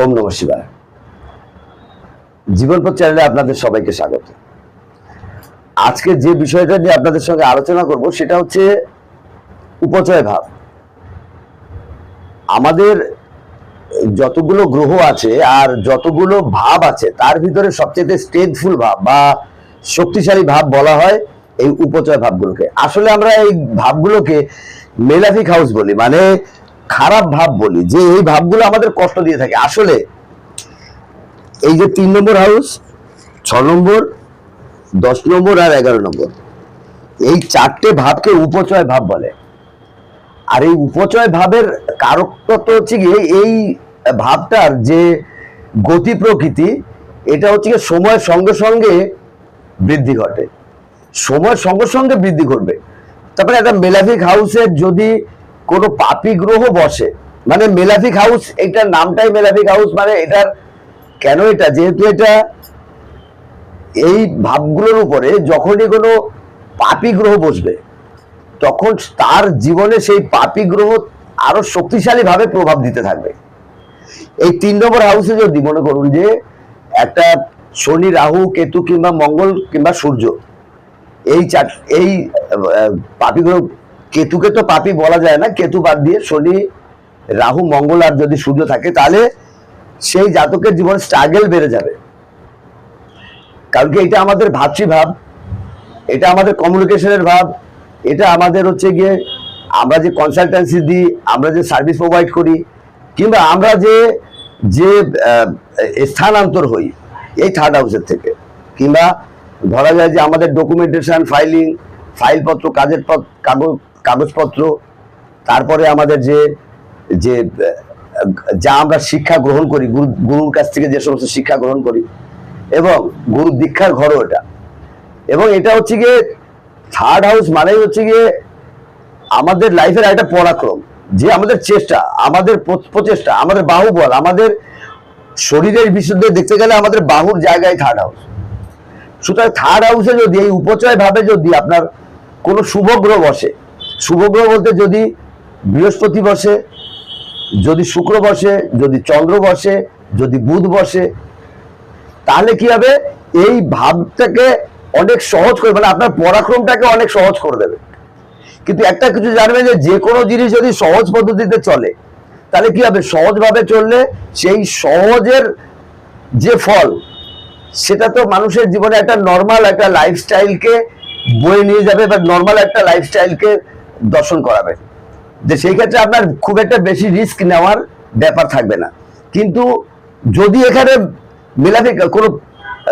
ওম নম শিবায়। জীবনপথ চ্যানেলে আপনাদের সবাইকে স্বাগত। আজকে যে বিষয়টা নিয়ে আপনাদের সঙ্গে আলোচনা করব সেটা হচ্ছে উপচয় ভাব। আমাদের যতগুলো গ্রহ আছে আর যতগুলো ভাব আছে, তার ভিতরে সবচেয়ে স্ট্রেংথফুল ভাব বা শক্তিশালী ভাব বলা হয় এই উপচয় ভাবগুলোকে। আসলে আমরা এই ভাবগুলোকে মেলাফিক হাউস বলি মানে খারাপ ভাব বলি, যে এই ভাবগুলো আমাদের কষ্ট দিয়ে থাকে। আসলে এই যে তিন নম্বর হাউস ছ নম্বর, দশ নম্বর আর এগারো নম্বর, এই চারটে ভাবকে উপচয় ভাব বলে। আর এই উপচয় ভাবের কারকত্ব হচ্ছে গিয়ে এই ভাবটার যে গতি প্রকৃতি, এটা হচ্ছে সময়ের সঙ্গে সঙ্গে বৃদ্ধি ঘটে। সময়ের সঙ্গে সঙ্গে বৃদ্ধি ঘটবে। তারপরে একটা মেলাফিক হাউসের যদি কোনো পাপি গ্রহ বসে। মানে মেলাফিক হাউস, এটার নামটাই মেলাফিক হাউস মানে এটার কেন এটা? যেহেতু এটা এই ভাবগুলোর উপরে যখনই কোনো পাপি গ্রহ বসবে, তখন তার জীবনে সেই পাপি গ্রহ আরও শক্তিশালী ভাবে প্রভাব দিতে থাকবে। এই তিন নম্বর হাউসে যদি মনে করুন যে একটা শনি, রাহু, কেতু কিংবা মঙ্গল কিংবা সূর্য, এই চার, এই পাপি গ্রহ কেতুকে তো পাপি বলা যায় না, কেতু বাদ দিয়ে শনি, রাহু, মঙ্গল আর যদি সূর্য থাকে, তাহলে সেই জাতকের জীবনে স্ট্রাগল বেড়ে যাবে। কারণ কি এটা আমাদের ভাব এটা আমাদের কমিউনিকেশনের ভাব, এটা আমাদের হচ্ছে গিয়ে আমরা যে কনসালটেন্সি দিই, আমরা যে সার্ভিস প্রোভাইড করি, কিংবা আমরা যে যে স্থানান্তর হই এই থার্ড হাউসের থেকে। কিংবা ধরা যায় যে আমাদের ডকুমেন্টেশন ফাইলিং ফাইলপত্র কাজের কাগজ কাগজপত্র, তারপরে আমাদের যে যে, যা আমরা শিক্ষা গ্রহণ করি, গুরু, গুরুর কাছ থেকে যে সমস্ত শিক্ষা গ্রহণ করি, এবং গুরু দীক্ষার ঘরও এটা। এবং এটা হচ্ছে গিয়ে থার্ড হাউস মানেই হচ্ছে গিয়ে, আমাদের লাইফের একটা পরাক্রম, যে আমাদের চেষ্টা, আমাদের প্র- প্রচেষ্টা, আমাদের বাহুবল, আমাদের শরীরের বিশুদ্ধ দেখতে গেলে আমাদের বাহুর জায়গায় থার্ড হাউস সুতরাং থার্ড হাউসে যদি, এই উপচয় ভাবে যদি আপনার কোনো শুভ গ্রহ বসে শুভ গ্রহ বলতে যদি বৃহস্পতি বসে, যদি শুক্র বসে, যদি চন্দ্র বসে, যদি বুধ বসে, তাহলে কি হবে? এই ভাবটাকে অনেক সহজ করে মানে আপনার পরাক্রমটাকে অনেক সহজ করে দেবে। কিন্তু একটা কিছু জানবেন যে যে কোনো জিনিস যদি সহজ পদ্ধতিতে চলে, তাহলে কি হবে? সহজভাবে চললে সেই সহজের যে ফল, সেটা তো মানুষের জীবনে একটা নর্মাল একটা লাইফস্টাইলকে বয়ে নিয়ে যাবে, বা নর্মাল একটা লাইফস্টাইলকে দর্শন করাবে। যে সেই ক্ষেত্রে আপনার খুব একটা বেশি রিস্ক নেওয়ার ব্যাপার থাকবে না। কিন্তু যদি এখানে মেলাফিক কোনো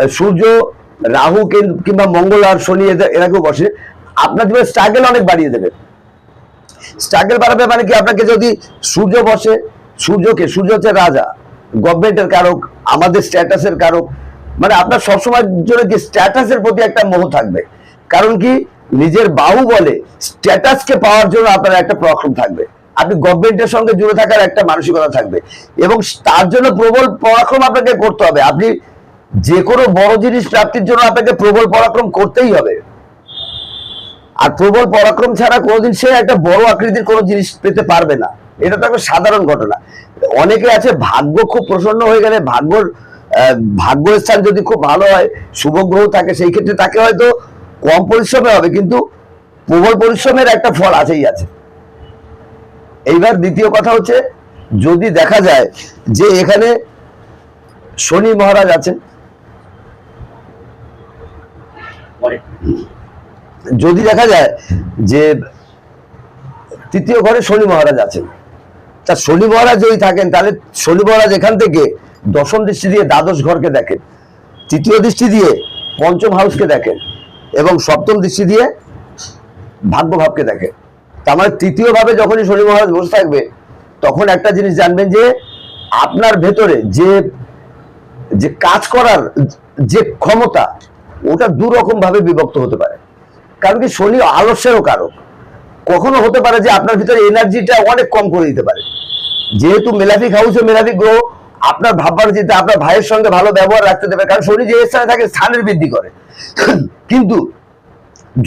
সূর্য, রাহু কিংবা মঙ্গল আর শনি এদের- এরা কেউ বসে, আপনার জীবনে স্ট্রাগল অনেক বাড়িয়ে দেবে। স্ট্রাগল বাড়াবে মানে কি? আপনাকে যদি সূর্য বসে, সূর্যকে, সূর্য হচ্ছে রাজা গভর্নমেন্টের কারক, আমাদের স্ট্যাটাসের কারক মানে আপনার সবসময় জন্য কি স্ট্যাটাসের প্রতি একটা মোহ থাকবে। কারণ কি? নিজের বাহু বলে স্ট্যাটাসকে পাওয়ার জন্য আপনার একটা পরাক্রম থাকবে। আপনি গভর্নমেন্টের সঙ্গে জুড়ে থাকার একটা মানসিকতা থাকবে। এবং তার জন্য প্রবল পরাক্রম আপনাকে করতে হবে। আপনি যে কোনো বড় জিনিস প্রাপ্তির জন্য আপনাকে প্রবল পরাক্রম করতেই হবে। আর প্রবল পরাক্রম ছাড়া কোনোদিন সে একটা বড় আকৃতির কোনো জিনিস পেতে পারবে না। এটা তো একটা সাধারণ ঘটনা। অনেকে আছে, ভাগ্য খুব প্রসন্ন হয়ে গেলে ভাগ্যর স্থান যদি খুব ভালো হয়, শুভ গ্রহ থাকে, সেই ক্ষেত্রে তাকে হয়তো কম পরিশ্রমে হবে, কিন্তু প্রবল পরিশ্রমের একটা ফল আছেই আছে। এইবার দ্বিতীয় কথা হচ্ছে, যদি দেখা যায় যে এখানে শনি মহারাজ আছেন, যদি দেখা যায় যে তৃতীয় ঘরে শনি মহারাজ আছেন, তা শনি মহারাজ যদি থাকেন, তাহলে শনি মহারাজ এখান থেকে দশম দৃষ্টি দিয়ে দ্বাদশ ঘরকে দেখেন, তৃতীয় দৃষ্টি দিয়ে পঞ্চম হাউসকে দেখেন। এবং সপ্তম দৃষ্টি দিয়ে ভাগ্য ভাবকে দেখেন তার মানে তৃতীয় ভাবে যখনই শনি মহারাজ বসে থাকবে, তখন একটা জিনিস জানবেন যে আপনার ভেতরে যে যে কাজ করার যে ক্ষমতা, ওটা দু ভাবে বিভক্ত হতে পারে। কারণ কি শনি আলস্যেরও কারক। কখনো হতে পারে যে আপনার ভিতরে এনার্জিটা অনেক কম করে দিতে পারে। যেহেতু মেলাফিক হাউসে মেলাফিক গ্রহ আপনার ভাববার চিন্তা, আপনার ভাইয়ের সঙ্গে ভালো ব্যবহার রাখতে দেবে, কারণ শনি যে স্থানে থাকে, স্থানের বৃদ্ধি করে। কিন্তু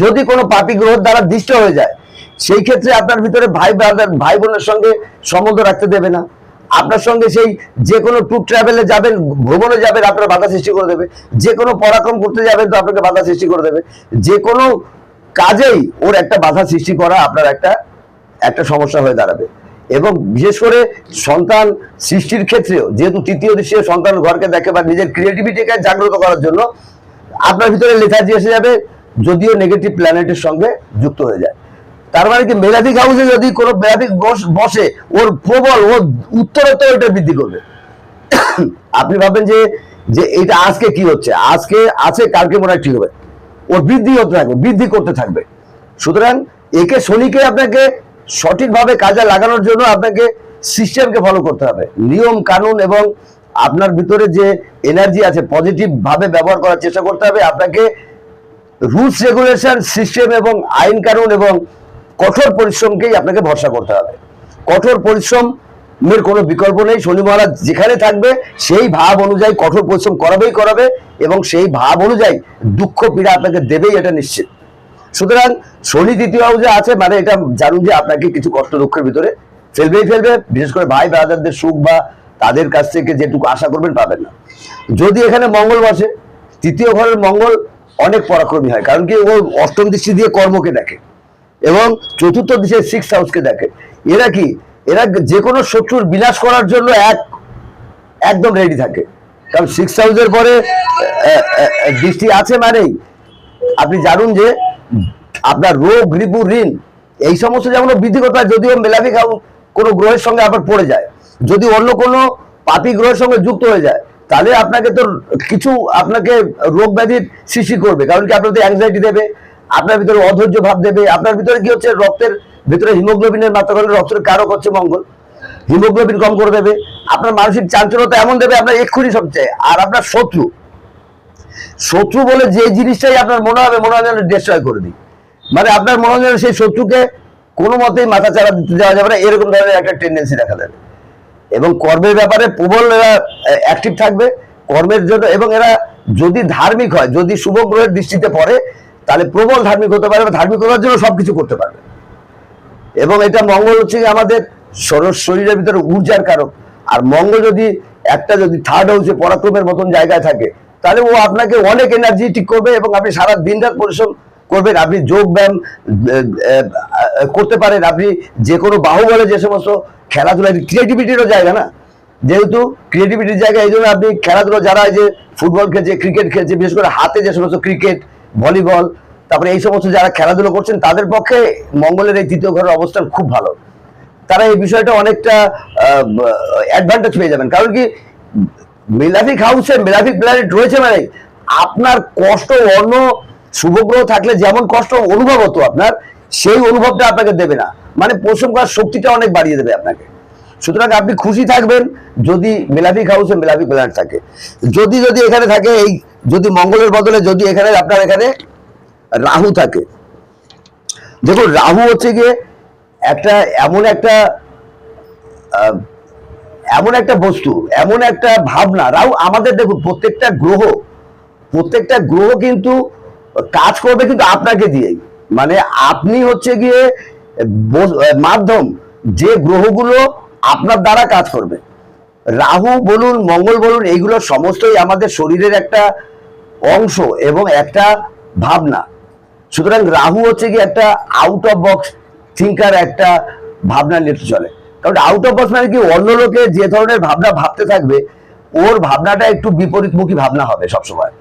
যদি কোনো পাপি গ্রহ দ্বারা দৃষ্ট হয়ে যায়, সেই ক্ষেত্রে আপনার ভিতরে ভাই ব্রাদার, ভাই বোনের সঙ্গে সম্বন্ধ রাখতে দেবে না। আপনার সঙ্গে সেই যে কোনো ট্যুর ট্রাভেলে যাবেন, ভ্রমণে যাবেন, আপনার বাধা সৃষ্টি করে দেবে। যে কোনো পরাক্রম করতে যাবেন, তো আপনাকে বাধা সৃষ্টি করে দেবে। যে কোনো কাজেই ওর একটা বাধা সৃষ্টি করা আপনার একটা একটা সমস্যা হয়ে দাঁড়াবে। এবং বিশেষ করে সন্তান সৃষ্টির ক্ষেত্রেও, যেহেতু তৃতীয় দৃশ্যে সন্তান ঘরকে দেখে বা নিজের ক্রিয়েটিভিটিকে জাগ্রত করার জন্য আপনার ভিতরে লেথার্জি এসে যাবে, যদিও নেগেটিভ প্ল্যানেটের সঙ্গে যুক্ত হয়ে যায়। তার মানে কি মেলাফিক হাউসে যদি কোনো মেলাফিক বসে ওর প্রবল ও উত্তরোত্তর এটা বৃদ্ধি করবে। আপনি ভাবেন যে যে এটা আজকে কি হচ্ছে? আজকে আছে, কালকে মনে হয় ঠিক হবে। ওর বৃদ্ধি হতে থাকবে, বৃদ্ধি করতে থাকবে। সুতরাং একে শনিকে আপনাকে সঠিকভাবে কাজে লাগানোর জন্য আপনাকে সিস্টেমকে ফলো করতে হবে। নিয়ম, কানুন এবং আপনার ভিতরে যে এনার্জি আছে পজিটিভ ভাবে ব্যবহার করার চেষ্টা করতে হবে। আপনাকে রুলস রেগুলেশন সিস্টেম এবং আইন, কানুন এবং কঠোর পরিশ্রমকেই আপনাকে ভরসা করতে হবে। কঠোর পরিশ্রমের কোনো বিকল্প নেই। শনি মহারাজ যেখানে থাকবে, সেই ভাব অনুযায়ী কঠোর পরিশ্রম করাবেই করাবে এবং সেই ভাব অনুযায়ী দুঃখ, পীড়া আপনাকে দেবেই, এটা নিশ্চিত। সুতরাং শনি দ্বিতীয় হাউসে আছে মানে এটা জানুন যে আপনাকে কিছু কষ্ট দুঃখের ভিতরে ফেলবেই ফেলবে, বিশেষ করে ভাই ব্রাদারদের সুখ বা তাদের কাছ থেকে যেটুকু আশা করবেন পাবেন না। যদি এখানে মঙ্গল বসে, তৃতীয় ঘরের মঙ্গল অনেক পরাক্রমী হয়, কারণ কি ও অষ্টম দৃষ্টি দিয়ে কর্মকে দেখে এবং চতুর্থ দিশে সিক্স হাউসকে দেখে। এরা কি? এরা যে কোনো শত্রুর বিনাশ করার জন্য এক, একদম রেডি থাকে। কারণ সিক্স হাউসের পরে দৃষ্টি আছে মানেই। আপনি জানুন যে আপনার রোগ, রিপু, ঋণ, এই সমস্ত যেমন বৃদ্ধি করতে হয় যদিও মেলাভিক কোনো গ্রহের সঙ্গে আবার পড়ে যায়। যদি অন্য কোনো পাপি গ্রহের সঙ্গে যুক্ত হয়ে যায়, তাহলে আপনাকে তো কিছু আপনাকে রোগ ব্যাধির সৃষ্টি করবে। কারণ কি আপনার অ্যাংজাইটি দেবে, আপনার ভিতরে অধৈর্য ভাব দেবে, আপনার ভিতরে কি হচ্ছে, রক্তের ভিতরে হিমোগ্লোবিনের মাত্রা করলে রক্তের কারক হচ্ছে মঙ্গল। হিমোগ্লোবিন কম করে দেবে, আপনার মানসিক চাঞ্চল্যতা এমন দেবে, আপনার এক্ষুনি সবচেয়ে, আর আপনার শত্রু। শত্রু বলে যে জিনিসটাই আপনার মনে হবে মনে হবে ডিস্ট্রয় করে দিই। মানে আপনার মনে হয় সেই শত্রুকে কোনো মতেই মাথা চাড়া দিতে দেওয়া যাবে না, এরকম ধরনের একটা টেন্ডেন্সি দেখা যাবে এবং কর্মের ব্যাপারে প্রবল এরা অ্যাক্টিভ থাকবে। কর্মের জন্য, এবং এরা যদি ধার্মিক হয়, যদি শুভ গ্রহের দৃষ্টিতে পড়ে, তাহলে প্রবল ধার্মিক হতে পারে ধার্মিক হওয়ার জন্য সবকিছু করতে পারবে। এবং এটা মঙ্গল হচ্ছে আমাদের শর- শরীরের ভিতরে ঊর্জার কারক। আর মঙ্গল যদি একটা যদি থার্ড হাউসে পরাক্রমের মতন জায়গায় থাকে তাহলে ও আপনাকে অনেক এনার্জি ঠিক করবে এবং আপনি সারা দিন রাত পরিশ্রম করবেন। আপনি যোগ ব্যায়াম করতে পারেন। আপনি যে কোনো বাহুবলে যে সমস্ত খেলাধুলা ক্রিয়েটিভিটিরও জায়গা না? যেহেতু ক্রিয়েটিভিটির জায়গা, এই জন্য আপনি খেলাধুলো যারা যে ফুটবল খেলছে ক্রিকেট খেলছে, বিশেষ করে হাতে যে সমস্ত ক্রিকেট ভলিবল তারপরে এই সমস্ত যারা খেলাধুলো করছেন, তাদের পক্ষে মঙ্গলের এই তৃতীয় ঘরের অবস্থান খুব ভালো। তারা এই বিষয়টা অনেকটা অ্যাডভান্টেজ পেয়ে যাবেন। কারণ কি মেলাফিক হাউসে মেলাফিক প্ল্যানেট রয়েছে মানে আপনার কষ্ট অন্য শুভগ্রহ থাকলে যেমন কষ্ট অনুভব হতো আপনার, সেই অনুভবটা আপনাকে দেবে না। মানে পরিশ্রম করার শক্তিটা অনেক বাড়িয়ে দেবে আপনাকে। সুতরাং আপনি খুশি থাকবেন যদি মেলাফিক হাউসে মেলাফিক প্ল্যানেট থাকে। যদি যদি এখানে থাকে এই, যদি মঙ্গলের বদলে যদি এখানে আপনার এখানে রাহু থাকে। দেখুন, রাহু হচ্ছে গিয়ে একটা এমন একটা এমন একটা বস্তু, এমন একটা ভাবনা। রাহু, আমাদের দেখুন, প্রত্যেকটা গ্রহ প্রত্যেকটা গ্রহ কিন্তু কাজ করবে কিন্তু আপনাকে দিয়েই। মানে আপনি হচ্ছে গিয়ে মাধ্যম, যে গ্রহগুলো আপনার দ্বারা কাজ করবে। রাহু বলুন, মঙ্গল বলুন এইগুলো সমস্তই আমাদের শরীরের একটা অংশ এবং একটা ভাবনা। সুতরাং রাহু হচ্ছে কি একটা আউট অফ বক্স থিঙ্কার একটা ভাবনা নিয়ে চলে। কারণ আউট অফ বক্স মানে কি অন্য লোকে যে ধরনের ভাবনা ভাবতে থাকবে, ওর ভাবনাটা একটু বিপরীতমুখী ভাবনা হবে সবসময়।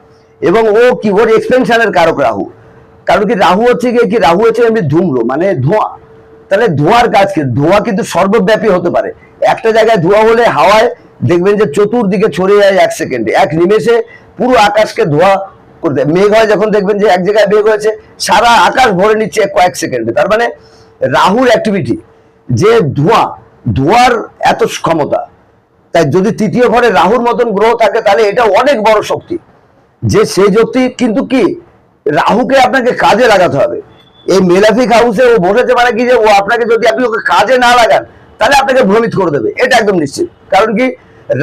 এবং ও কি, ওর এক্সপেনশনের কারক রাহু। কারণ কি রাহু হচ্ছে গিয়ে কি, রাহু হচ্ছে এমনি ধূম্র মানে ধোঁয়া। তাহলে ধোঁয়ার কাজ কি? ধোঁয়া কিন্তু সর্বব্যাপী হতে পারে। একটা জায়গায় ধোঁয়া হলে হাওয়ায় দেখবেন যে চতুর্দিকে ছড়িয়ে যায় এক সেকেন্ডে। এক নিমেষে পুরো আকাশকে ধোঁয়া করতে মেঘ হয় যখন দেখবেন যে এক জায়গায় মেঘ হয়েছে, সারা আকাশ ভরে নিচ্ছে কয়েক সেকেন্ডে। তার মানে রাহুর অ্যাক্টিভিটি যে ধোঁয়া ধোঁয়ার এত ক্ষমতা তাই যদি তৃতীয় ঘরে রাহুর মতন গ্রহ থাকে, তাহলে এটা অনেক বড় শক্তি। যে সেই শক্তি কিন্তু কি, রাহুকে আপনাকে কাজে লাগাতে হবে। এই মেলাফিক হাউসে ও বসেছে মানে কি যে, ও আপনাকে যদি আপনি ওকে কাজে না লাগান, তাহলে আপনাকে ভ্রমিত করে দেবে। এটা একদম নিশ্চিত। কারণ কি,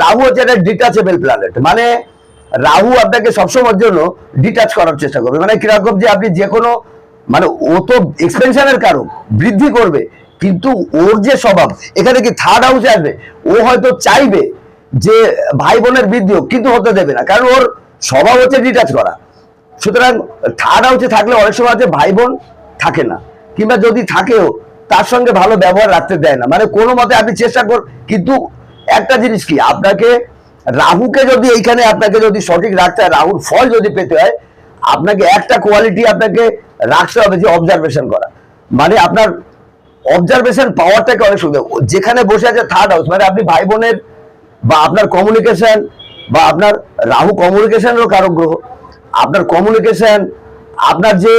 রাহু হচ্ছে একটা ডিটাচেবল প্ল্যানেট মানে রাহু আপনাকে সবসময়ের জন্য ডিটাচ করার চেষ্টা করবে। মানে কীরকম যে আপনি যে কোনো মানে ও তো এক্সপেনশনের কারণ বৃদ্ধি করবে। কিন্তু ওর যে স্বভাব, এখানে কি থার্ড হাউসে আসবে? ও হয়তো চাইবে যে ভাই বোনের বৃদ্ধি হোক, কিন্তু হতে দেবে না। কারণ ওর স্বভাব হচ্ছে ডিটাচ করা। সুতরাং থার্ড হাউসে থাকলে অনেক সময় আছে ভাই বোন থাকে না। কিংবা যদি থাকেও, তার সঙ্গে ভালো ব্যবহার রাখতে দেয় না। মানে কোনো মতে আপনি চেষ্টা কর কিন্তু একটা জিনিস কি, আপনাকে রাহুকে যদি এইখানে আপনাকে যদি সঠিক রাখতে হয় রাহুর ফল যদি পেতে হয়, আপনাকে একটা কোয়ালিটি আপনাকে রাখতে হবে যে অবজারভেশন করা। মানে আপনার অবজারভেশন পাওয়ারটাকে অনেক সুন্দর। যেখানে বসে আছে থার্ড হাউস মানে আপনি ভাই বোনের বা আপনার কমিউনিকেশন বা আপনার রাহু কমিউনিকেশনেরও কারক গ্রহ। আপনার কমিউনিকেশন আপনার যে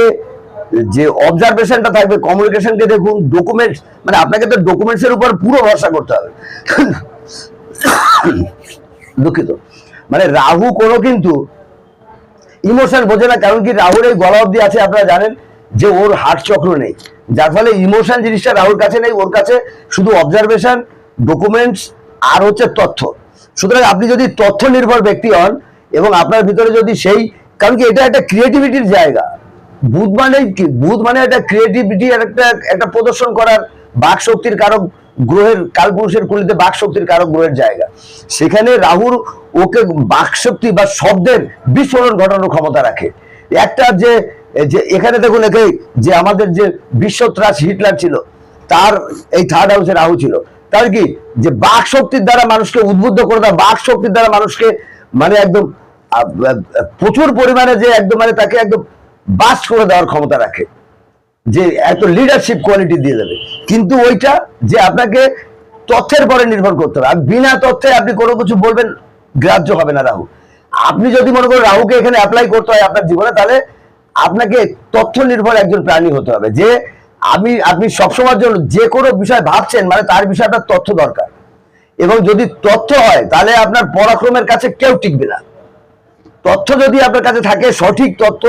যে অবজারভেশনটা থাকবে কমিউনিকেশনকে দেখুন ডকুমেন্টস মানে আপনাকে তো ডকুমেন্টসের উপর পুরো ভরসা করতে হবে। দুঃখিত। মানে রাহু কোনো কিন্তু ইমোশন বোঝে না, কারণ কি রাহুর এই গলা অব্দি আছে, আপনারা জানেন। যে ওর হার্ট চক্র নেই। যার ফলে ইমোশন জিনিসটা রাহুর কাছে নেই, ওর কাছে শুধু অবজারভেশন ডকুমেন্টস আর হচ্ছে তথ্য। সুতরাং আপনি যদি তথ্য নির্ভর ব্যক্তি হন এবং আপনার ভিতরে যদি সেই, কারণ কি এটা একটা ক্রিয়েটিভিটির জায়গা। বুধ মানে কি? বুধ মানে একটা ক্রিয়েটিভিটি একটা একটা প্রদর্শন করার বাক শক্তির কারক গ্রহের, কালপুরুষের কুলিতে বাক শক্তির কারক গ্রহের জায়গা। সেখানে রাহুর ওকে বাক শক্তি বা শব্দের বিস্ফোরণ ঘটানোর ক্ষমতা রাখে। একটা যে যে এখানে দেখুন একে, যে আমাদের যে বিশ্বত্রাস হিটলার ছিল, তার এই থার্ড হাউসে রাহু ছিল। তার কি? যে বাক শক্তির দ্বারা মানুষকে উদ্বুদ্ধ করে দেওয়া, বাক শক্তির দ্বারা মানুষকে মানে একদম প্রচুর পরিমাণে যে একদম মানে তাকে একদম বাস করে দেওয়ার ক্ষমতা রাখে। যে এত লিডারশিপ কোয়ালিটি দিয়ে দেবে। কিন্তু ওইটা যে আপনাকে তথ্যের পরে নির্ভর করতে হবে। আর বিনা তথ্যে আপনি কোনো কিছু বলবেন, গ্রাহ্য হবে না রাহু। আপনি যদি মনে করেন রাহুকে এখানে অ্যাপ্লাই করতে হয় আপনার জীবনে, তাহলে আপনাকে তথ্য নির্ভর একজন প্রাণী হতে হবে। যে আমি, আপনি সবসময়ের জন্য যে কোনো বিষয় ভাবছেন মানে তার বিষয়ে আপনার তথ্য দরকার। এবং যদি তথ্য হয়, তাহলে আপনার পরাক্রমের কাছে কেউ টিকবে না। তথ্য যদি আপনার কাছে থাকে, সঠিক তথ্য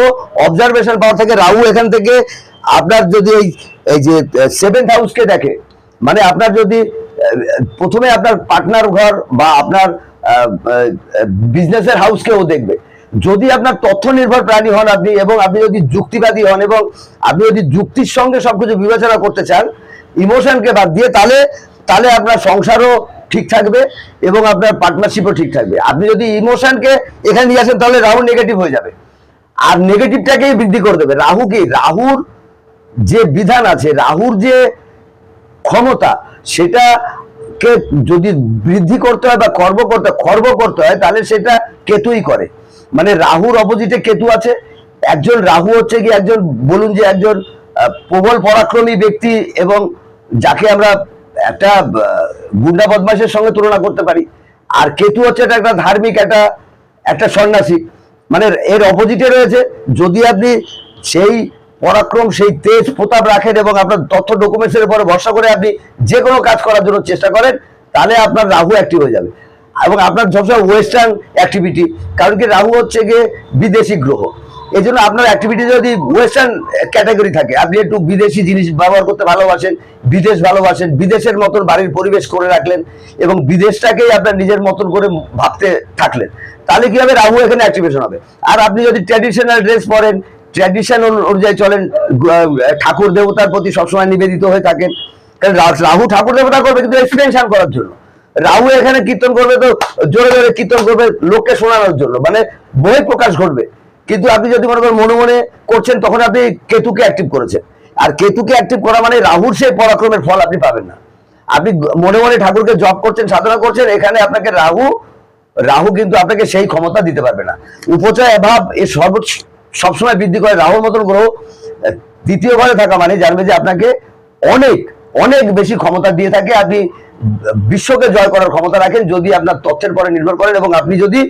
অবজারভেশন পাওয়ার থাকে, রাহু এখান থেকে, আপনার যদি এই এই যে সেভেন্থ হাউসকে দেখে মানে আপনার যদি, প্রথমে আপনার পার্টনার ঘর বা আপনার বিজনেসের হাউসকেও দেখবে। যদি আপনার তথ্য নির্ভর প্রাণী হন আপনি এবং আপনি যদি যুক্তিবাদী হন এবং আপনি যদি যুক্তির সঙ্গে সবকিছু বিবেচনা করতে চান, ইমোশনকে বাদ দিয়ে তাহলে তাহলে আপনার সংসারও ঠিক থাকবে এবং আপনার পার্টনারশিপও ঠিক থাকবে। আপনি যদি ইমোশনকে এখানে নিয়ে আসেন তাহলে রাহু নেগেটিভ হয়ে যাবে। আর নেগেটিভটাকেই বৃদ্ধি করে দেবে। রাহু কি? রাহুর যে বিধান আছে, রাহুর যে ক্ষমতা, সেটাকে যদি বৃদ্ধি করতে হয় বা খর্ব করতে খর্ব করতে হয়, তাহলে সেটা কেতুই করে। মানে রাহুর অপোজিটে কেতু আছে, একজন রাহু হচ্ছে কি একজন, বলুন যে একজন প্রবল পরাক্রমী ব্যক্তি এবং যাকে আমরা একটা গুন্ডা বদমাশের সঙ্গে তুলনা করতে পারি। আর কেতু হচ্ছে এটা একটা ধার্মিক, একটা একটা সন্ন্যাসী। মানে এর অপোজিটে রয়েছে, যদি আপনি সেই পরাক্রম, সেই তেজ প্রতাপ রাখেন এবং আপনার তথ্য ডকুমেন্টসের উপরে ভরসা করে আপনি যে কোনো কাজ করার জন্য চেষ্টা করেন, তাহলে আপনার রাহু অ্যাক্টিভ হয়ে যাবে। এবং আপনার সবসময় ওয়েস্টার্ন অ্যাক্টিভিটি কারণ কি রাহু হচ্ছে গিয়ে বিদেশি গ্রহ। এই জন্য আপনার অ্যাক্টিভিটি যদি ওয়েস্টার্ন ক্যাটাগরি থাকে, আপনি একটু বিদেশি জিনিস ব্যবহার করতে ভালোবাসেন, বিদেশ ভালোবাসেন, বিদেশের মতন বাড়ির পরিবেশ করে রাখলেন এবং বিদেশটাকেই আপনার নিজের মতন করে ভাবতে থাকলেন, তাহলে কি হবে রাহু এখানে অ্যাক্টিভেশন হবে? আর আপনি যদি ট্র্যাডিশনাল ড্রেস পরেন ট্র্যাডিশন অনুযায়ী চলেন ঠাকুর দেবতার প্রতি সবসময় নিবেদিত হয়ে থাকেন। রাহু ঠাকুর দেবতা করবে কিন্তু এক্সপেনশন করার জন্য। রাহু এখানে কীর্তন করবে তো জোরে জোরে কীর্তন করবে লোককে শোনানোর জন্য মানে বই প্রকাশ করবে কিন্তু আপনি যদি মনে করেন মনে মনে করছেন, তখন আপনি কেতুকে অ্যাক্টিভ করেছেন। আর কেতুকে অ্যাক্টিভ করা মানে রাহুর সেই পরাক্রমের ফল আপনি পাবেন না। আপনি মনে মনে ঠাকুরকে জপ করছেন, সাধনা করছেন, এখানে আপনাকে রাহু রাহু কিন্তু আপনাকে সেই ক্ষমতা দিতে পারবে না। উপচয় অভাব এ সর্ব সবসময় বৃদ্ধি করে রাহুর মতন গ্রহ। তৃতীয় ঘরে থাকা মানে জানবে যে আপনাকে অনেক অনেক বেশি ক্ষমতা দিয়ে থাকে। আপনি বিশ্বকে জয় করার ক্ষমতা রাখেন যদি আপনার তথ্যের পরে নির্ভর করেন এবং আপনি যদি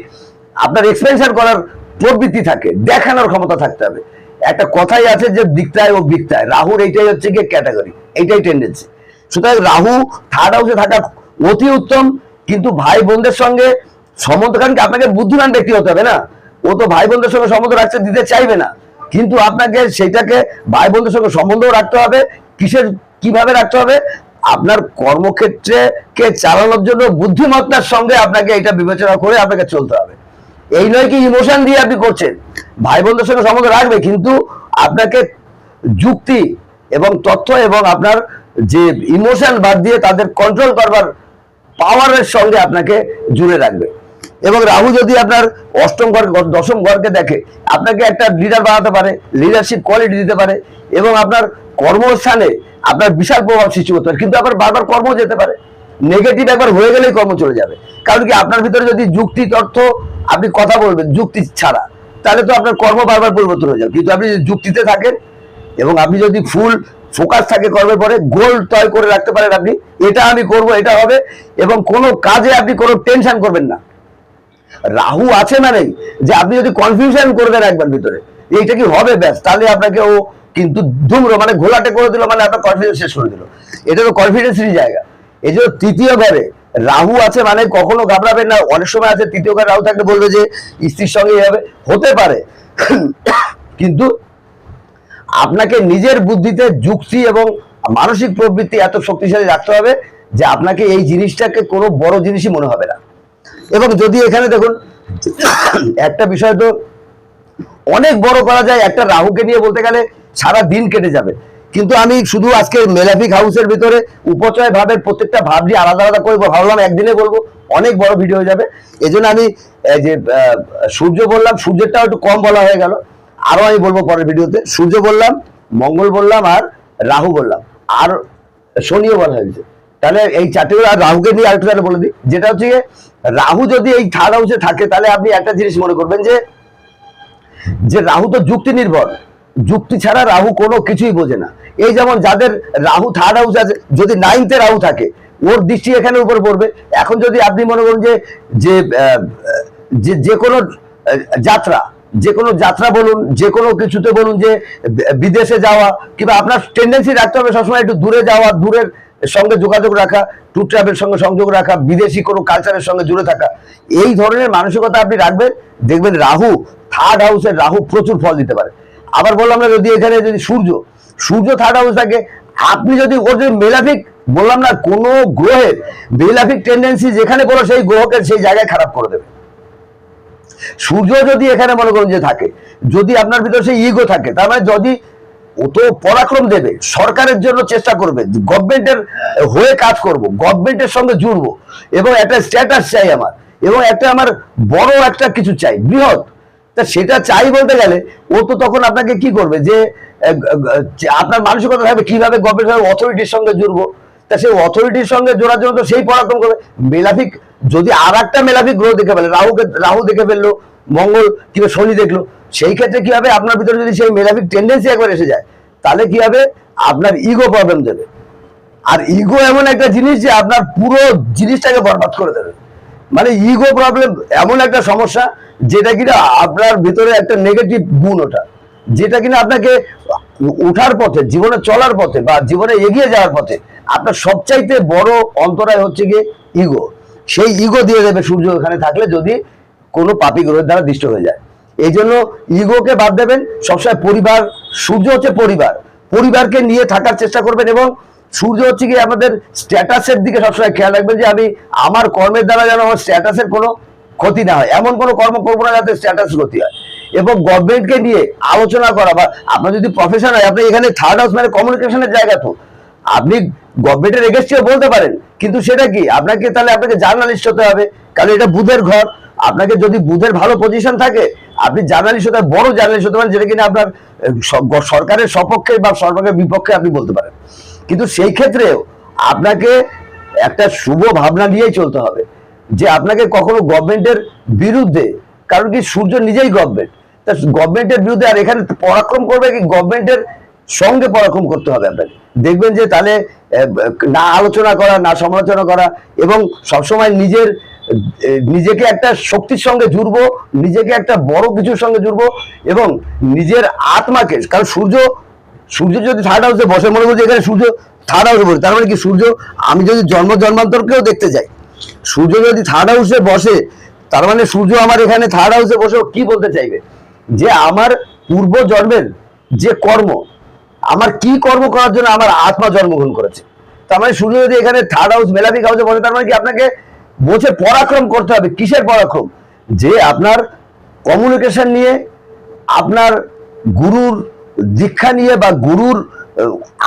আপনার এক্সপেনশন করার প্রবৃত্তি থাকে, দেখানোর ক্ষমতা থাকতে হবে। একটা কথাই আছে যে দিকটায় ও বিকটায় রাহুর এইটাই হচ্ছে গিয়ে ক্যাটাগরি এইটাই টেন্ডেন্সি সুতরাং রাহু থার্ড হাউসে থাকা অতি উত্তম, কিন্তু ভাই বোনদের সঙ্গে সম্বন্ধ কারণ আপনাকে বুদ্ধিমান ব্যক্তি হতে হবে না? ও তো ভাই বোনদের সঙ্গে সম্বন্ধ রাখতে দিতে চাইবে না। কিন্তু আপনাকে সেটাকে ভাই বোনদের সঙ্গে সম্বন্ধও রাখতে হবে, কিসের কীভাবে রাখতে হবে? আপনার কর্মক্ষেত্রে কে চালানোর জন্য বুদ্ধিমত্তার সঙ্গে আপনাকে এটা বিবেচনা করে আপনাকে চলতে হবে। এই নয় কি ইমোশন দিয়ে আপনি করছেন। ভাই বোনদের সঙ্গে সম্বন্ধ রাখবে, কিন্তু আপনাকে যুক্তি এবং তথ্য এবং আপনার যে ইমোশন বাদ দিয়ে তাদের কন্ট্রোল করবার পাওয়ারের সঙ্গে আপনাকে জুড়ে রাখবে। এবং রাহু যদি আপনার অষ্টম ঘর, দশম ঘরকে দেখে, আপনাকে একটা লিডার বানাতে পারে লিডারশিপ কোয়ালিটি দিতে পারে এবং আপনার কর্মস্থানে আপনার বিশাল প্রভাব সৃষ্টি করতে পারে। কিন্তু আপনার বারবার কর্ম যেতে পারে। নেগেটিভ একবার হয়ে গেলেই কর্ম চলে যাবে। কারণ কি? আপনার ভিতরে যদি যুক্তি, তথ্য, আপনি কথা বলবেন, যুক্তি ছাড়া, তাহলে তো আপনার কর্ম বারবার পরিবর্তন হয়ে যাবে। কিন্তু আপনি যদি যুক্তিতে থাকেন এবং আপনি যদি ফুল ফোকাস থাকে কর্মের পরে, গোল তয় করে রাখতে পারেন আপনি, এটা আমি করব, এটা হবে এবং কোনো কাজে আপনি কোনো টেনশন করবেন না। রাহু আছে মানেই যে আপনি যদি কনফিউশন করে দেন একবার ভিতরে, এইটা কি হবে? ব্যাস, তাহলে আপনাকে ও কিন্তু ধুমরো মানে ঘোলাটে করে দিল মানে আপনার কনফিডেন্স শেষ করে দিল। এটা তো কনফিডেন্সেরই জায়গা। এই জন্য তৃতীয় ঘরে রাহু আছে মানে কখনো ঘাবড়াবেন না। অনেক সময় আছে তৃতীয় ঘরে রাহু থাকলে বলবে যে, স্ত্রীর সঙ্গে এই হবে হতে পারে। কিন্তু আপনাকে নিজের বুদ্ধিতে যুক্তি এবং মানসিক প্রবৃত্তি এত শক্তিশালী রাখতে হবে যে আপনাকে এই জিনিসটাকে কোনো বড় জিনিসই মনে হবে না। এবং যদি এখানে দেখুন, একটা বিষয় তো অনেক বড় করা যায়, একটা রাহুকে নিয়ে বলতে গেলে সারা দিন কেটে যাবে। কিন্তু আমি শুধু আজকে মেলাফিক হাউসের ভিতরে উপচয় ভাবের প্রত্যেকটা ভাব নিয়ে আলাদা আলাদা করব ভাবলাম একদিনে বলব, অনেক বড় ভিডিও হয়ে যাবে। এই আমি যে সূর্য বললাম, সূর্যেরটাও একটু কম বলা হয়ে গেল। আরও আমি বলব পরের ভিডিওতে। সূর্য বললাম, মঙ্গল বললাম, আর রাহু বললাম। আর শনিও বলা হয়েছে। তাহলে এই চারটে আর রাহুকে নিয়ে আরেকটু তাহলে বলে দিই। যেটা হচ্ছে রাহু যদি এই থার্ড হাউসে থাকে, তাহলে আপনি একটা জিনিস মনে করবেন যে যে রাহু তো যুক্তি নির্ভর। যুক্তি ছাড়া রাহু কোনো কিছুই বোঝে না। এই যেমন যাদের রাহু থার্ড হাউস আছে, যদি নাইনথে রাহু থাকে, ওর দৃষ্টি এখানে উপর পড়বে। এখন যদি আপনি মনে করুন যে যে যে কোনো যাত্রা, যে কোনো যাত্রা বলুন, যে কোনো কিছুতে বলুন যে, বিদেশে যাওয়া, কিংবা আপনার টেন্ডেন্সি রাখতে হবে সবসময় একটু দূরে যাওয়া, দূরের সঙ্গে যোগাযোগ রাখা ট্যুর ট্রাভেল সঙ্গে সংযোগ রাখা, বিদেশি কোনো কালচারের সঙ্গে জুড়ে থাকা। এই ধরনের মানসিকতা আপনি রাখবেন, দেখবেন রাহু থার্ড হাউসের রাহু প্রচুর ফল দিতে পারে। আবার বললাম না যদি এখানে যদি সূর্য সূর্য থার্ড হাউস থাকে, আপনি যদি ওর যদি মেলাফিক, বললাম না, কোনো গ্রহের মেলাফিক টেন্ডেন্সি যেখানে বলো সেই গ্রহকে সেই জায়গায় খারাপ করে দেবে। সূর্য যদি এখানে মনে করুন যে থাকে, যদি আপনার ভিতরে সেই ইগো থাকে, তার মানে যদি ও তো পরাক্রম দেবে, সরকারের জন্য চেষ্টা করবে গভর্নমেন্টের হয়ে কাজ করব গভর্নমেন্টের সঙ্গে জুড়বো, এবং একটা স্ট্যাটাস চাই আমার, এবং একটা আমার বড় একটা কিছু চাই, বৃহৎ। তা সেটা চাই বলতে গেলে, ও তো তখন আপনাকে কি করবে? যে আপনার মানসিকতা থাকবে, কীভাবে গভর্নমেন্ট অথরিটির সঙ্গে জুড়বো? তা সেই অথরিটির সঙ্গে জোড়ার জন্য তো সেই পরাক্রম করবে। মেলাফিক, যদি আর একটা মেলাফিক গ্রহ দেখে ফেলে, রাহুকে, রাহু দেখে ফেলল, মঙ্গল কিংবা শনি দেখল, সেই ক্ষেত্রে কি হবে? আপনার ভিতরে যদি সেই মেলাফিক টেন্ডেন্সি একবার এসে যায়, তাহলে কি হবে? আপনার ইগো প্রবলেম দেবে। আর ইগো এমন একটা জিনিস যে আপনার পুরো জিনিসটাকে বরবাদ করে দেবে। মানে ইগো প্রবলেম এমন একটা সমস্যা, যেটা কিনা আপনার ভিতরে একটা নেগেটিভ গুণ ওটা যেটা কিনা আপনাকে ওঠার পথে, জীবনে চলার পথে বা জীবনে এগিয়ে যাওয়ার পথে আপনার সবচাইতে বড় অন্তরায় হচ্ছে গিয়ে ইগো সেই ইগো দিয়ে দেবে সূর্য ওখানে থাকলে যদি কোনো পাপি গ্রহের দ্বারা দৃষ্ট হয়ে যায়। এই জন্য ইগোকে বাদ দেবেন। সবসময় পরিবার, সূর্য হচ্ছে পরিবার। পরিবারকে নিয়ে থাকার চেষ্টা করবেন এবং সূর্য হচ্ছে কি আমাদের স্ট্যাটাসের দিকে সবসময় খেয়াল রাখবেন যে আমি আমার কর্মের দ্বারা যেন আমার স্ট্যাটাসের কোনো ক্ষতি না হয়। এমন কোনো কর্ম করব না যাতে স্ট্যাটাস ক্ষতি হয়। এবং গভর্নমেন্টকে নিয়ে আলোচনা করা বা আপনার যদি প্রফেশন হয়, আপনি এখানে থার্ড হাউস মানে কমিউনিকেশনের জায়গা তো। আপনি গভর্নমেন্টের এগেস্টে বলতে পারেন, কিন্তু সেটা কি? আপনাকে তাহলে আপনাকে জার্নালিস্ট হতে হবে। কারণ এটা বুধের ঘর। আপনাকে যদি বুধের ভালো পজিশন থাকে, আপনি জার্নালিস্ট হতে, বড় জার্নালিস্ট হতে পারেন, যেটা কিনা আপনার সরকারের সপক্ষে বা সরকারের বিপক্ষে আপনি বলতে পারেন। কিন্তু সেই ক্ষেত্রেও আপনাকে একটা শুভ ভাবনা নিয়েই চলতে হবে যে আপনাকে কখনো গভর্নমেন্টের বিরুদ্ধে, কারণ কি সূর্য নিজেই গভর্নমেন্ট তা গভর্নমেন্টের বিরুদ্ধে আর এখানে পরাক্রম করবে কি গভর্নমেন্টের সঙ্গে পরাক্রম করতে হবে আপনাকে। দেখবেন যে তাহলে না আলোচনা করা, না সমালোচনা করা এবং সবসময় নিজের নিজেকে একটা শক্তির সঙ্গে জুড়বো, নিজেকে একটা বড় কিছুর সঙ্গে জুড়বো এবং নিজের আত্মাকে, কারণ সূর্য সূর্য যদি থার্ড হাউসে বসে, মনে করছি এখানে সূর্য থার্ড হাউসে বসে। তার মানে কি সূর্য, আমি যদি জন্ম জন্মান্তরকেও দেখতে যাই সূর্য যদি থার্ড হাউসে বসে, তার মানে সূর্য আমার এখানে থার্ড হাউসে বসে কি বলতে চাইবে? যে আমার পূর্ব জন্মের যে কর্ম, আমার কি কর্ম করার জন্য আমার আত্মা জন্মগ্রহণ করেছে? তার মানে সূর্য যদি এখানে থার্ড হাউস মেলাপিক হাউসে বসে, তার মানে কি আপনাকে বসে পরাক্রম করতে হবে। কিসের পরাক্রম? যে আপনার কমিউনিকেশন নিয়ে আপনার গুরুর দীক্ষা নিয়ে বা গুরুর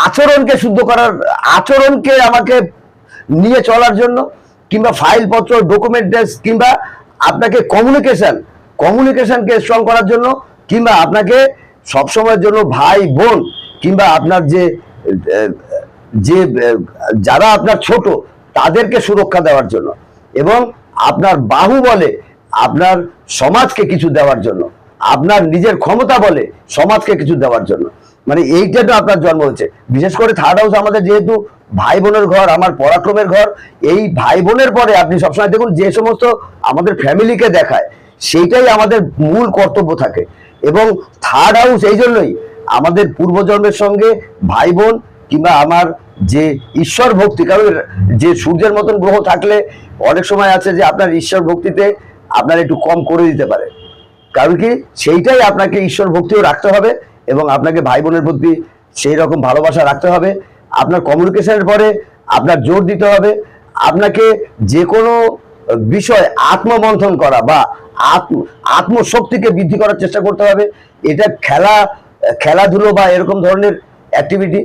আচরণকে শুদ্ধ করার, আচরণকে আমাকে নিয়ে চলার জন্য, কিংবা ফাইলপত্র ডকুমেন্ট কিংবা আপনাকে কমিউনিকেশন কমিউনিকেশনকে স্ট্রং করার জন্য, কিংবা আপনাকে সবসময়ের জন্য ভাই, বোন, কিংবা আপনার যে যে যারা আপনার ছোট, তাদেরকে সুরক্ষা দেওয়ার জন্য এবং আপনার বাহু বলে আপনার সমাজকে কিছু দেওয়ার জন্য। আপনার নিজের ক্ষমতা বলে সমাজকে কিছু দেওয়ার জন্য। মানে এইটা তো আপনার জন্ম হয়েছে। বিশেষ করে থার্ড হাউস আমাদের যেহেতু ভাই বোনের ঘর, আমার পরাক্রমের ঘর, এই ভাই বোনের পরে আপনি সবসময় দেখুন যে সমস্ত আমাদের ফ্যামিলিকে দেখায়, সেইটাই আমাদের মূল কর্তব্য থাকে। এবং থার্ড হাউস এই জন্যই আমাদের পূর্বজন্মের সঙ্গে ভাই বোন কিংবা আমার যে ঈশ্বর ভক্তি, কারণ যে সূর্যের মতন গ্রহ থাকলে অনেক সময় আছে যে আপনার ঈশ্বর ভক্তিতে আপনার একটু কম করে দিতে পারে কারণ কি? সেইটাই আপনাকে ঈশ্বর ভক্তিও রাখতে হবে এবং আপনাকে ভাই বোনের প্রতি সেই রকম ভালোবাসা রাখতে হবে। আপনার কমিউনিকেশনের পরে আপনার জোর দিতে হবে। আপনাকে যে কোনো বিষয় আত্মমন্থন করা বা আত্ম, আত্মশক্তিকে বৃদ্ধি করার চেষ্টা করতে হবে। এটা খেলা, খেলাধুলো বা এরকম ধরনের অ্যাক্টিভিটি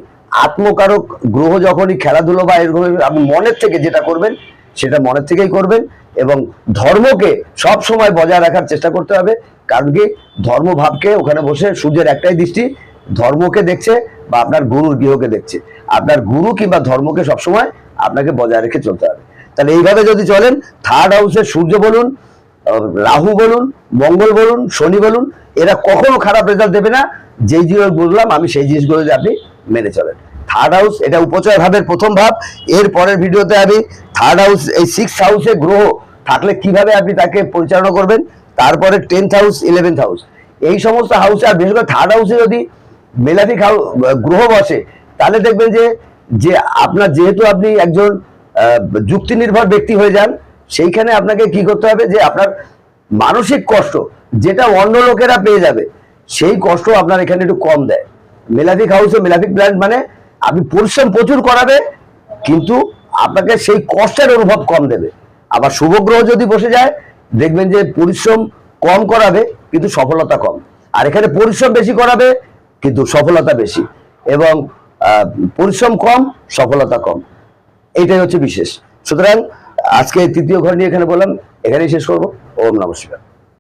আত্মকারক গ্রহ যখনই খেলাধুলো বা এরকম আপনি মনের থেকে যেটা করবেন, সেটা মনের থেকেই করবেন এবং ধর্মকে সব সময় বজায় রাখার চেষ্টা করতে হবে। কারণ কি ধর্মভাবকে ওখানে বসে সূর্যের একটাই দৃষ্টি, ধর্মকে দেখছে বা আপনার গুরুর গৃহকে দেখছে। আপনার গুরু কিংবা ধর্মকে সবসময় আপনাকে বজায় রেখে চলতে হবে। তাহলে এইভাবে যদি চলেন থার্ড হাউসে সূর্য বলুন রাহু বলুন, মঙ্গল বলুন, শনি বলুন, এরা কখনো খারাপ রেজাল্ট দেবে না। যেই জিনিস বললাম, আমি সেই জিনিসগুলো যদি আপনি মেনে চলেন। থার্ড হাউস এটা উপচয় ভাবের প্রথম ভাব। এর পরের ভিডিওতে আমি থার্ড হাউস এই সিক্স হাউসে গ্রহ থাকলে কীভাবে আপনি তাকে পরিচালনা করবেন তারপরে টেন্থ হাউস ইলেভেন্থ হাউস এই সমস্ত হাউসে আর বিশেষ করে থার্ড হাউসে যদি মেলাফিক গ্রহ বসে, তাহলে দেখবেন যে যে আপনার যেহেতু আপনি একজন যুক্তি নির্ভর ব্যক্তি হয়ে যান, সেইখানে আপনাকে কি করতে হবে যে, আপনার মানসিক কষ্ট যেটা অন্য লোকেরা পেয়ে যাবে, সেই কষ্ট আপনার এখানে একটু কম দেয়। মেলাফিক হাউসে মেলাফিক প্ল্যান্ট মানে আপনি পরিশ্রম প্রচুর করাবে, কিন্তু আপনাকে সেই কষ্টের অনুভব কম দেবে। আবার শুভ গ্রহ যদি বসে যায় দেখবেন যে পরিশ্রম কম করাবে, কিন্তু সফলতা কম। আর এখানে পরিশ্রম বেশি করাবে, কিন্তু সফলতা বেশি। এবং পরিশ্রম কম, সফলতা কম। এইটাই হচ্ছে বিশেষ। সুতরাং, আজকে তৃতীয় ঘর নিয়ে এখানে বললাম। এখানেই শেষ করব। ওম নমস্কার